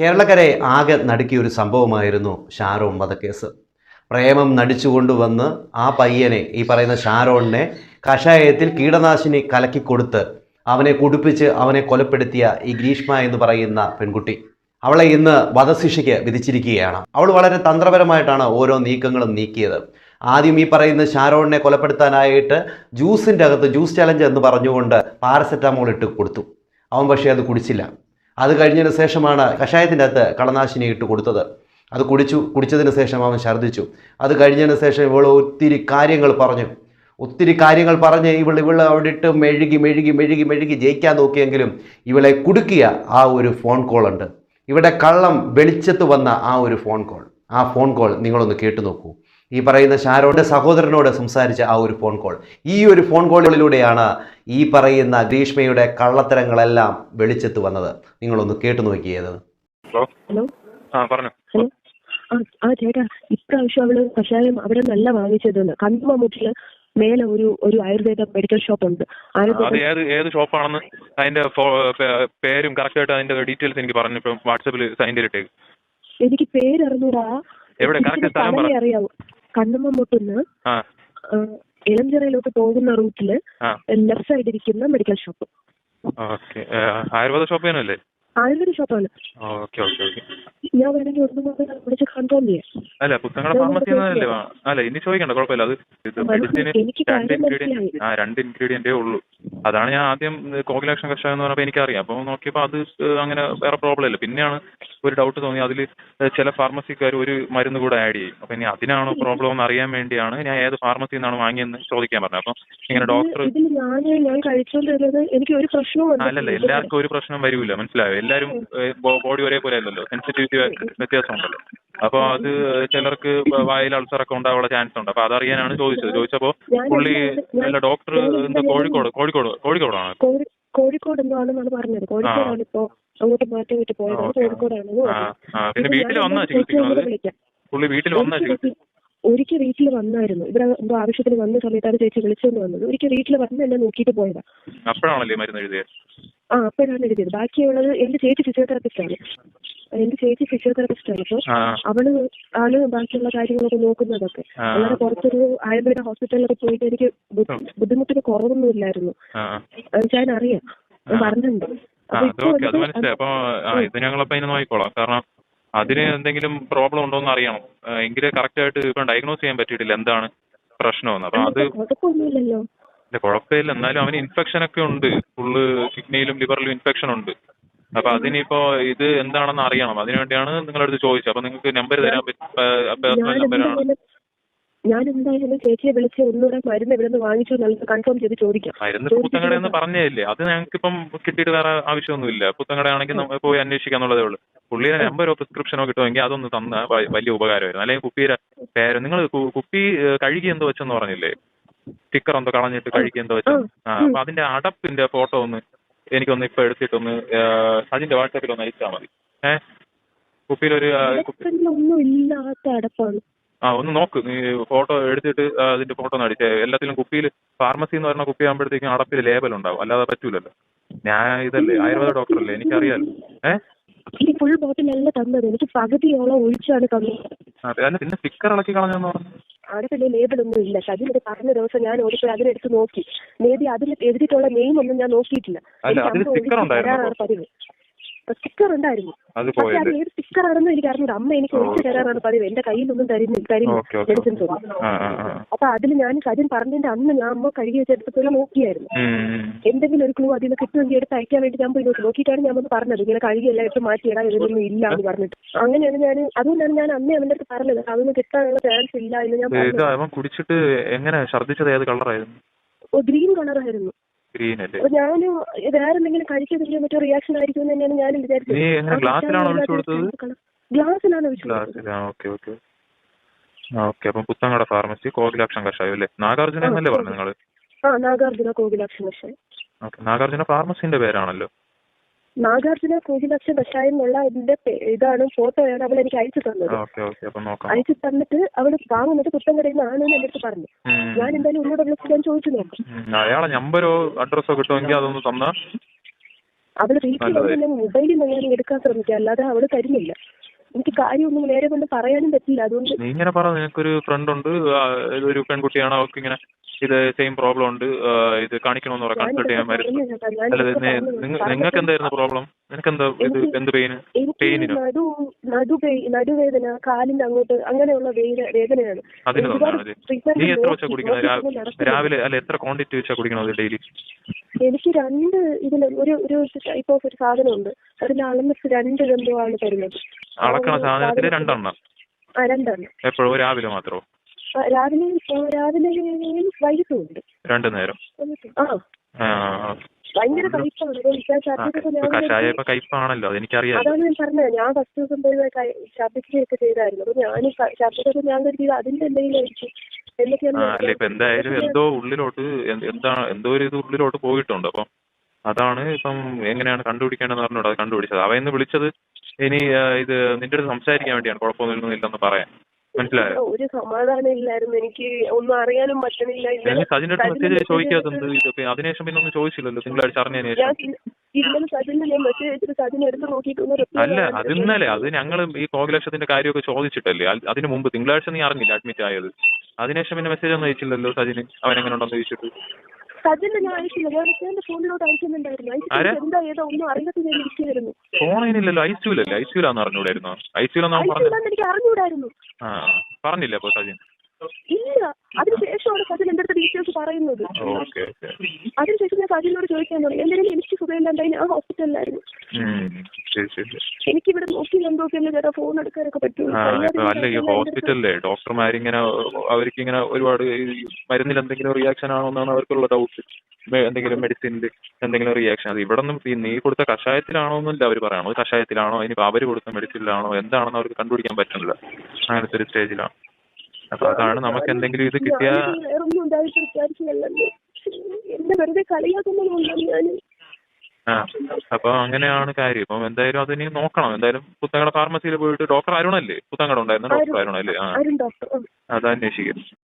കേരളക്കരെ ആകെ നടുക്കിയ ഒരു സംഭവമായിരുന്നു ഷാരോൺ വധക്കേസ്. പ്രേമം നടിച്ചുകൊണ്ടുവന്ന് ആ പയ്യനെ ഈ പറയുന്ന ഷാരോണിനെ കഷായത്തിൽ കീടനാശിനി കലക്കി കലക്കിക്കൊടുത്ത് അവനെ കുടിപ്പിച്ച് അവനെ കൊലപ്പെടുത്തിയ ഈ ഗ്രീഷ്മ എന്ന് പറയുന്ന പെൺകുട്ടി. അവളെ ഇന്ന് വധശിക്ഷയ്ക്ക് വിധിച്ചിരിക്കുകയാണ്. അവൾ വളരെ തന്ത്രപരമായിട്ടാണ് ഓരോ നീക്കങ്ങളും നീക്കിയത്. ആദ്യം ഈ പറയുന്ന ഷാരോണിനെ കൊലപ്പെടുത്താനായിട്ട് ജ്യൂസിന്റെ അകത്ത് ജ്യൂസ് ചലഞ്ച് എന്ന് പറഞ്ഞുകൊണ്ട് പാരസെറ്റാമോൾ ഇട്ട് കൊടുത്തു. അവൻ പക്ഷേ അത് കുടിച്ചില്ല. അത് കഴിഞ്ഞതിന് ശേഷമാണ് കഷായത്തിന്റെ അകത്ത് കളനാശിനി ഇട്ട് കൊടുത്തത്. അത് കുടിച്ചു കുടിച്ചതിന് ശേഷം അവൻ ഛർദ്ദിച്ചു. അത് കഴിഞ്ഞതിന് ശേഷം ഇവൾ ഒത്തിരി കാര്യങ്ങൾ പറഞ്ഞു. ഒത്തിരി കാര്യങ്ങൾ പറഞ്ഞ് ഇവൾ ഇവൾ അവിടെ ഇട്ട് മെഴുകി മെഴുകി മെഴുകി മെഴുകി ജയിക്കാൻ നോക്കിയെങ്കിലും ഇവളെ കുടുക്കിയ ആ ഒരു ഫോൺ കോൾ ഉണ്ട്. ഇവിടെ കള്ളം വെളിച്ചത്ത് വന്ന ആ ഒരു ഫോൺ കോൾ. ആ ഫോൺ കോൾ നിങ്ങളൊന്ന് കേട്ടു നോക്കൂ. ഈ പറയുന്ന ഷാരോന്റെ സഹോദരനോട് സംസാരിച്ച ആ ഒരു ഫോൺ കോൾ. ഈ ഒരു ഫോൺ കോളിലൂടെയാണ് ഈ പറയുന്ന ഗ്രീഷ്മയുടെ കള്ളത്തരങ്ങളെല്ലാം വെളിച്ചത്ത് വന്നത്. നിങ്ങളൊന്ന് കേട്ടു നോക്കിയത്. ഹലോ? ഹലോ? ആ പറഞ്ഞു. ആ ചേട്ടാ ഇപ്രാവശ്യം അവൾ കഷായം അവിടെ നല്ല വാങ്ങിച്ചതെന്ന്. കണ്ടുമമ്മൂട്ടിൽ മേലെ ഒരു ഒരു ആയുർവേദ മെഡിക്കൽ ഷോപ്പ് ഉണ്ട്. അത് ഏത് ഏത് ഷോപ്പാണെന്ന് അതിന്റെ പേരും കറക്റ്റ് ആയിട്ട് അതിന്റെ ഡീറ്റെയിൽസ് എനിക്ക് പറഞ്ഞു ഇപ്പം വാട്സാപ്പിൽ സൈൻ ഇട്ടേക്ക് എനിക്ക് പേരറിഞ്ഞൂടാ. എവിടെ? കറക്റ്റ് സ്ഥലം അറിയാവൂ. കണ്ണമ്മൂട്ടുന്ന് ആ ഇളഞ്ചിറയിലോട്ട് പോകുന്ന റൂട്ടിൽ ലെഫ്റ്റ് സൈഡ് ഇരിക്കുന്ന മെഡിക്കൽ ഷോപ്പ് ആയുർവേദ ഷോപ്പ് തന്നെയല്ലേ? ആയുർവേദ ഷോപ്പാണ്. Okay okay okay. ഞാൻ വേണമെങ്കിൽ ഒന്നും കൂടെ വിളിച്ച് കൺഫേം ചെയ്യാം. അല്ല പുത്തങ്ങളുടെ ഫാർമസി എന്നല്ലേ അല്ല ഇനി ചോദിക്കണ്ട കുഴപ്പമില്ല. അത് ഇത് മെഡിസിന് രണ്ട് ഇൻഗ്രീഡിയന്റേ ആ രണ്ട് ഇൻഗ്രീഡിയന്റേ ഉള്ളൂ. അതാണ് ഞാൻ ആദ്യം കോകിലാക്ഷൻ കഷായം എന്ന് പറഞ്ഞപ്പോൾ എനിക്കറിയാം. അപ്പോൾ നോക്കിയപ്പോൾ അത് അങ്ങനെ വേറെ പ്രോബ്ലം ഇല്ല. പിന്നെയാണ് ഒരു ഡൗട്ട് തോന്നി. അതിൽ ചില ഫാർമസിക്കാർ ഒരു മരുന്ന് കൂടെ ആഡ് ചെയ്യും. അപ്പോൾ ഇനി അതിനാണോ പ്രോബ്ലം എന്ന് അറിയാൻ വേണ്ടിയാണ് ഞാൻ ഏത് ഫാർമസിയിൽ നിന്നാണ് വാങ്ങിയെന്ന് ചോദിക്കാൻ പറഞ്ഞത്. അപ്പം ഇങ്ങനെ ഡോക്ടർ ഞാൻ കഴിച്ചോണ്ടിരുന്നത് എനിക്ക് ഒരു പ്രശ്നവും അല്ലല്ല എല്ലാവർക്കും ഒരു പ്രശ്നം വരില്ല മനസ്സിലായോ? എല്ലാവരും ബോഡി ഒരേപോലെ അല്ലല്ലോ സെൻസിറ്റിവിറ്റി വ്യത്യാസമുണ്ടല്ലോ. അപ്പൊ അത് ചിലർക്ക് വായിൽ അൾസറൊക്കെ ഉണ്ടാവാനുള്ള ചാൻസ് ഉണ്ട്. അപ്പോൾ അതറിയാനാണ് ചോദിച്ചത്. ചോദിച്ചപ്പോ പുള്ളി അല്ല ഡോക്ടർ എന്താ കോഴിക്കോട് കോഴിക്കോട് കോഴിക്കോടാണ്. കോഴി- കോഴിക്കോട് എന്തോ ആണെന്നാണ് പറഞ്ഞത്. കോഴിക്കോടാണ് ഇപ്പോ അങ്ങോട്ട് മാറ്റി വിട്ട് പോയത്. പിന്നെ വീട്ടിൽ വന്നാ ചികിത്സിക്കുന്നത് പുള്ളി വീട്ടിൽ വന്നാ ഒരിക്കൽ വീട്ടിൽ വന്നായിരുന്നു. ഇവിടെ എന്തോ ആവശ്യത്തിന് വന്ന സമയത്താണ് ചേച്ചി വിളിച്ചുകൊണ്ട് വന്നത്. ഒരിക്കൽ വീട്ടിൽ വന്ന് എന്നെ നോക്കിയിട്ട് പോയതാ. അപ്പോഴാണല്ലേ മരുന്ന് എഴുതിയത് ആ അപ്പോഴാണ് എഴുതിയത് ബാക്കിയുള്ളത് എന്റെ ചേച്ചി ഫിസിയോതെറാപ്പിസ്റ്റ് ആണ്. എന്റെ ചേച്ചി ഫിസിയോതെറാപ്പിസ്റ്റ് ആണ്. അപ്പൊ അവൾ ആണ് ബാക്കിയുള്ള കാര്യങ്ങളൊക്കെ നോക്കുന്നതൊക്കെ. അല്ലാതെ പുറത്തൊരു ആയുർവേദ ഹോസ്പിറ്റലിലൊക്കെ പോയിട്ട് എനിക്ക് ബുദ്ധിമുട്ടിന് കുറവൊന്നും ഇല്ലായിരുന്നു. ഞാൻ അറിയാം. പറഞ്ഞിട്ടുണ്ട്. അപ്പൊ ഇത് ഞങ്ങളപ്പോ അതിന് നോക്കിക്കോളാം. കാരണം അതിന് എന്തെങ്കിലും പ്രോബ്ലം ഉണ്ടോ എന്ന് അറിയണം. എങ്കിലേ കറക്റ്റ് ആയിട്ട് ഇപ്പൊ ഡയഗ്നോസ് ചെയ്യാൻ പറ്റിയിട്ടില്ല. എന്താണ് പ്രശ്നമെന്ന് അപ്പോൾ അത് ഇല്ല കുഴപ്പമില്ല. എന്നാലും അവന് ഇൻഫെക്ഷൻ ഒക്കെ ഉണ്ട്. ഫുള്ള് കിഡ്നിയിലും ലിവറിലും ഇൻഫെക്ഷൻ ഉണ്ട്. അപ്പൊ അതിനിപ്പോ ഇത് എന്താണെന്ന് അറിയണം. അതിനുവേണ്ടിയാണ് നിങ്ങളുടെ അടുത്ത് ചോദിച്ചത്. അപ്പൊ നിങ്ങൾക്ക് നമ്പർ തരാൻ പറ്റും ഞാൻ എന്തായാലും ചേച്ചിയെ വിളിച്ച് ഒന്നുകൂടെ മരുന്ന് ഇവിടെ നിന്ന് വാങ്ങിച്ചു എന്നുള്ളത് കൺഫേം ചെയ്ത് ചോദിക്കാം. മരുന്ന് പുത്തങ്കട എന്ന് പറഞ്ഞതല്ലേ? അത് ഞങ്ങൾക്ക് ഇപ്പം കിട്ടിയിട്ട് വേറെ ആവശ്യമൊന്നുമില്ല. പുത്തങ്കട ആണെങ്കിൽ നമുക്ക് പോയി അന്വേഷിക്കാന്നുള്ളതേ ഉള്ളൂ. പുള്ളിയുടെ നമ്പറോ പ്രിസ്ക്രിപ്ഷനോ കിട്ടുമെങ്കിൽ അതൊന്ന് തന്ന വലിയ ഉപകാരമായിരുന്നു. അല്ലെങ്കിൽ കുപ്പിയുടെ പേര് നിങ്ങൾ കുപ്പി കഴുകി എന്തോ വെച്ചെന്ന് പറഞ്ഞില്ലേ? സ്റ്റിക്കർ എന്തോ കളഞ്ഞിട്ട് കഴുകി എന്തോ വെച്ചു? അപ്പൊ അതിന്റെ അടപ്പിന്റെ ഫോട്ടോ ഒന്ന് എനിക്കൊന്ന് ഇപ്പൊ എടുത്തിട്ടൊന്ന് അതിന്റെ വാട്സാപ്പിൽ ഒന്ന് അയച്ചാൽ മതി. ഏഹ് കുപ്പിയിലൊരു ആ, ഒന്നും നോക്ക്. നീ ഫോട്ടോ എടുത്തിട്ട് അതിന്റെ ഫോട്ടോ ഒന്ന് അടിച്ചേ. എല്ലാത്തിലും കുപ്പിയിൽ ഫാർമസി എന്ന് പറഞ്ഞ കുപ്പി ആകുമ്പോഴത്തേക്കും അടപ്പിൽ ലേബൽ ഉണ്ടാവും. അല്ലാതെ പറ്റൂലല്ലോ. ഞാൻ ഇതല്ലേ ആയുർവേദ ഡോക്ടറല്ലേ എനിക്കറിയാലോ. ഏഹ് ഫുൾ ബോട്ടിലല്ല തന്നത്. എനിക്ക് പകുതിയോളം ഒഴിച്ചാണ് തന്നത്. അതെ പിന്നെ സ്റ്റിക്കർ ഇളക്കി കളഞ്ഞെന്ന് പറഞ്ഞു. അവിടെ ലേബൽ ഒന്നും ഇല്ല ഇത് പറഞ്ഞ ദിവസം ഞാൻ ഓടിപ്പോയി അതിനെടുത്ത് നോക്കി. മേ ബി അതിൽ എഴുതിയിട്ടുള്ള നെയിം ഒന്നും ഞാൻ നോക്കിയിട്ടില്ല? പതിവ്. സ്റ്റിക്കർ ഉണ്ടായിരുന്നു പക്ഷെ അത് ഏത് സ്റ്റിക്കർ ആണെന്ന് എനിക്ക് അറിഞ്ഞില്ല അമ്മ എനിക്ക് ഒഴിച്ചു തരാറാണ് പതിവ്. എന്റെ കയ്യിലൊന്നും തരുന്നു തരുന്നു മെഡിസിൻസ് ഒന്നും. അപ്പൊ അതിൽ ഞാൻ കാര്യം പറഞ്ഞതിന്റെ അന്ന് ഞാൻ അമ്മ കഴുകി വെച്ചെടുത്തപ്പോൾ നോക്കിയായിരുന്നു. എന്തെങ്കിലും ഒരു ക്ലൂ അതിൽ നിന്ന് കിട്ടുമെങ്കിൽ എടുത്ത് അയക്കാൻ വേണ്ടി ഞാൻ പോയി നോക്കി. നോക്കിയിട്ടാണ് ഞാൻ ഒന്ന് പറഞ്ഞത്. ഇങ്ങനെ കഴുകിയെല്ലാം മാറ്റി മാറ്റിയിടാൻ ഇതൊന്നും ഇല്ല എന്ന് പറഞ്ഞിട്ട്. അങ്ങനെയാണ് ഞാൻ അതുകൊണ്ടാണ് ഞാൻ അമ്മ അവന്റെ അടുത്ത് പറഞ്ഞത്. അതൊന്നും കിട്ടാനുള്ള ചാൻസ് ഇല്ല എന്ന് ഞാൻ കുടിച്ചിട്ട് എങ്ങനെ ഛർദ്ദിച്ചത് ഏത് കളറായിരുന്നു ഓ ഗ്രീൻ കളറായിരുന്നു അപ്പൊ ഞാനും വേറെ എന്തെങ്കിലും കഴിച്ചതിന്റെ മറ്റോ റിയാക്ഷൻ ആയിരിക്കും എന്ന് തന്നെയാണ് ഞാൻ വിചാരിച്ചത്. ഗ്ലാസ്സിലാണോ ഒഴിച്ചു ഓക്കെ അപ്പം പുത്തങ്ങട ഫാർമസി കോകിലാക്ഷൻ കഷായം അല്ലേ? നാഗാർജുന എന്നല്ലേ പറഞ്ഞു നിങ്ങൾ ആ നാഗാർജുന കോകിലാക്ഷൻ കഷായം. നാഗാർജുന ഫാർമസിന്റെ പേരാണല്ലോ. നാഗാർജുന കോകിലാക്ഷൻ കഷായം എന്നുള്ള ഇതിന്റെ ഇതാണ് ഫോട്ടോയാണ് അവൾ എനിക്ക് അയച്ചു തന്നത്. അയച്ചു തന്നിട്ട് അവൾ വാങ്ങുന്നത് പുത്തൻകടയിൽ നിന്നാണെന്ന് എന്റെ അടുത്ത് പറഞ്ഞു. ഞാൻ എന്തായാലും ഒന്നുകൂടെ വിളിച്ച് ഞാൻ ചോദിച്ചു നോക്കാം. ഉം. അയാളെ നമ്പരോ അഡ്രസ്സോ കിട്ടുമെങ്കിൽ അതൊന്ന് തന്നാ. അവൾ വീട്ടിൽ മൊബൈലിൽ നിന്ന് എടുക്കാൻ ശ്രമിക്കാം അല്ലാതെ അവൾ തരുന്നില്ല. എനിക്ക് കാര്യമൊന്നും നേരെ കൊണ്ട് പറയാനും പറ്റില്ല. അതുകൊണ്ട് നീ ഇങ്ങനെ പറ നിനക്കൊരു ഫ്രണ്ട് ഉണ്ട് ഒരു പെൺകുട്ടിയാണ് അവർക്ക് ഇങ്ങനെ ഇത് സെയിം പ്രോബ്ലം ഉണ്ട് ഇത് കാണിക്കണമെന്ന് പറയാം കൺസൾട്ട് ചെയ്യാൻ അല്ല നിങ്ങൾക്ക് എന്തായിരുന്നു പ്രോബ്ലം നിനക്ക് എന്താ ഇത് എന്ത് പെയിന് പെയിനിനോ നടുവേദന കാലിന്റെ അങ്ങോട്ട് അങ്ങനെയുള്ള വേദ- വേദനയാണ്. അതിന് നീ എത്ര വെച്ചാ നടക്കുന്നില്ല. രാവിലെ അല്ല എത്ര ക്വാണ്ടിറ്റി വെച്ചാ കുടിക്കണത് ഡെയിലി എനിക്ക് രണ്ട് ഇതിൽ ഒരു ഒരു ടൈപ്പ് ഓഫ് ഒരു സാധനമുണ്ട്. അതിൽ അളന്നിട്ട് രണ്ട് ആണ് തരുന്നത്. അളക്കണ സാധനത്തിൽ രണ്ടെണ്ണം. എപ്പോഴോ രാവിലെ മാത്രമോ രാവിലെ രാവിലെ വൈകിട്ടും ഉണ്ട് രണ്ടു നേരം. ഭയങ്കര ഇപ്പൊ കഷായ കയ്പാണല്ലോ അതെനിക്കറിയാം. അതാണ് ഞാൻ പറഞ്ഞത്. ഞാൻ ഫസ്റ്റ് ദിവസം പോയി ക- ചെയ്തായിരുന്നു. അപ്പൊ ഞാൻ ഛർദ്ദിച്ചപ്പോ ഞാൻ കരുതിയത് അതിന്റെ എന്തെങ്കിലും അല്ല ഇപ്പൊ എന്തായാലും എന്തോ ഉള്ളിലോട്ട് എന്താണ് എന്താ എന്തോ ഒരു ഇത് ഉള്ളിലോട്ട് പോയിട്ടുണ്ട്. അപ്പം അതാണ് ഇപ്പം എങ്ങനെയാണ് കണ്ടുപിടിക്കേണ്ടതെന്ന് പറഞ്ഞോട് അത് കണ്ടുപിടിച്ചത്. അവ ഇന്ന് വിളിച്ചത് ഇനി ഇത് നിന്റെ അടുത്ത് സംസാരിക്കാൻ വേണ്ടിയാണ്. കുഴപ്പമൊന്നും ഇല്ലെന്ന് പറയാൻ. മനസ്സിലായോ? ഒരു സമാധാനം ഇല്ലായിരുന്നു. എനിക്ക് ഒന്നും അറിയാനും പറ്റണില്ല. സജിന്റെ അടുത്ത് മെസ്സേജ് ചോദിക്കാത്തത് അതിനുശേഷം പിന്നെ ഒന്നും ചോദിച്ചില്ലല്ലോ. തിങ്കളാഴ്ച അറിഞ്ഞതിന് ശേഷം. അല്ല അത് ഇന്നലെ. അത് ഞങ്ങൾ ഈ കോകലക്ഷത്തിന്റെ കാര്യമൊക്കെ ചോദിച്ചിട്ടല്ലേ? അത് അതിന് മുമ്പ്. തിങ്കളാഴ്ച നീ അറിഞ്ഞില്ല അഡ്മിറ്റ് ആയത്. അതിനുശേഷം പിന്നെ മെസ്സേജ് ഒന്നും അയച്ചില്ലല്ലോ സജിന്? അവൻ എങ്ങനെ ഉണ്ടെന്ന് ചോദിച്ചിട്ട്. സജിന് ഞാൻ അയച്ചില്ല. ഞാൻ എന്റെ ഫോണിലോട്ട് അയക്കുന്നുണ്ടായിരുന്നു. ആരാ? അയച്ചിട്ട് എന്താ ഏതോ ഒന്നും അറിയാത്ത ഞാൻ ഇരിക്കുകയായിരുന്നു അറിഞ്ഞൂടായിരുന്നോ അവൻ പറഞ്ഞു അയച്ചില്ലെന്ന് എനിക്ക് അറിഞ്ഞൂടായിരുന്നു ആ പറഞ്ഞില്ല അപ്പൊ സജിൻ? ഇല്ല. അതിനുശേഷമാണ് സജിൻ എന്റെ അടുത്ത് ഡീറ്റെയിൽസ് പറയുന്നത്. Okay okay. അതിനുശേഷം ഞാൻ സജിനോട് ചോദിക്കാൻ തുടങ്ങി. എന്തെങ്കിലും എനിക്ക് സുഖമില്ലാണ്ടായി? ഞാൻ ഹോസ്പിറ്റലിലായിരുന്നു ശരി ശരി. എനിക്ക് ഇവിടെ നോക്കി നോക്കിയല്ലേ ചേട്ടാ ഫോൺ എടുക്കാനൊക്കെ പറ്റുള്ളൂ അല്ല ഈ ഹോസ്പിറ്റലിലെ ഡോക്ടർമാരിങ്ങനെ അവർക്ക് ഇങ്ങനെ ഒരുപാട് മരുന്നിൽ എന്തെങ്കിലും റിയാക്ഷൻ ആണോ എന്നാണ് അവർക്കുള്ള ഡൗട്ട് എന്തെങ്കിലും മെഡിസിനിൽ എന്തെങ്കിലും റിയാക്ഷൻ അത് ഇവിടെ നിന്നും ഈ നീ കൊടുത്ത കഷായത്തിലാണോ എന്നല്ല അവർ പറയണോ കഷായത്തിലാണോ? ഇനി അവർ കൊടുത്ത മെഡിസിനിലാണോ എന്താണെന്ന് അവർക്ക് കണ്ടുപിടിക്കാൻ പറ്റുന്നില്ല. അങ്ങനത്തെ ഒരു സ്റ്റേജിലാണ് അപ്പൊ അതാണ് നമുക്ക് എന്തെങ്കിലും ഇത് കിട്ടിയാൽ എന്റെ വെറുതെ കളിയാക്കുന്നതുകൊണ്ടാണ് ഞാൻ ആ അപ്പൊ അങ്ങനെയാണ് കാര്യം. അപ്പം എന്തായാലും അത് ഇനി നോക്കണം. എന്തായാലും പുത്തങ്ങട ഫാർമസിയിൽ പോയിട്ട് ഡോക്ടർ അരുണല്ലേ? പുത്തങ്ങട ഉണ്ടായിരുന്ന ഡോക്ടർ അരുണല്ലേ? ആ. അത് അന്വേഷിക്കും.